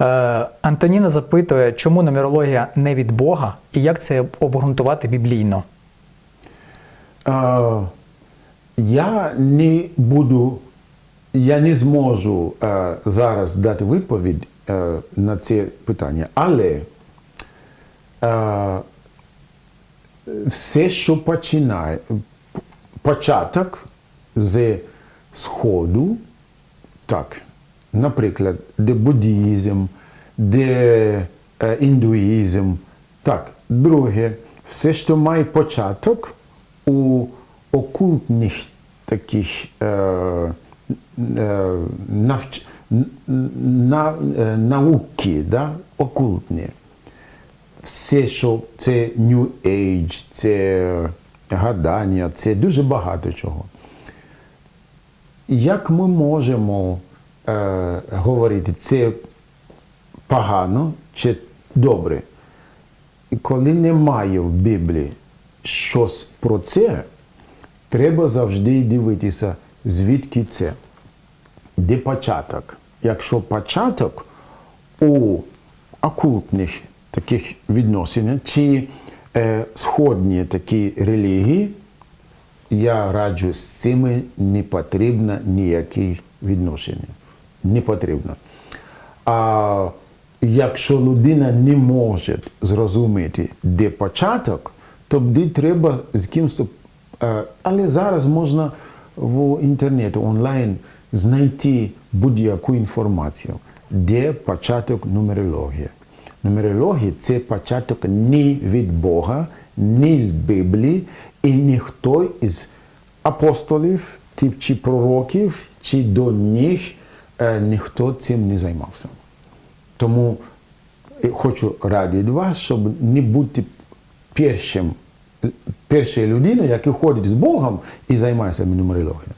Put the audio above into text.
Е, Антоніна запитує, чому нумерологія не від Бога і як це обґрунтувати біблійно. Е, я не буду, я не зможу е, зараз дати відповідь е, на це питання, але е, все, що починає, початок з Сходу, так, наприклад, де буддізм, де е, індуїзм, так, друге, все, що має початок у окультних таких е, е, навч... на, е, науки, да? окультні. Все, що це New Age, це гадання, це дуже багато чого. Як ми можемо е, говорити, це погано чи добре? І коли немає в Біблії щось про це, треба завжди дивитися, звідки це, де початок. Якщо початок у окультних таких відносинах чи е, сходні такі релігії, я раджу з цими не потрібно ніяких відношень. Не потрібно. А якщо людина не може зрозуміти, де початок, тоді треба з кимось. е, Але зараз можна в інтернеті онлайн знайти будь-яку інформацію, де початок нумерології. Нумерологія це початок не від Бога, не з Біблії, і ніхто із апостолів чи пророків, чи до них ніхто цим не займався. Тому е, хочу радити вас, щоб не бути першим, першою людиною, яка ходить з Богом і займається нумерологією.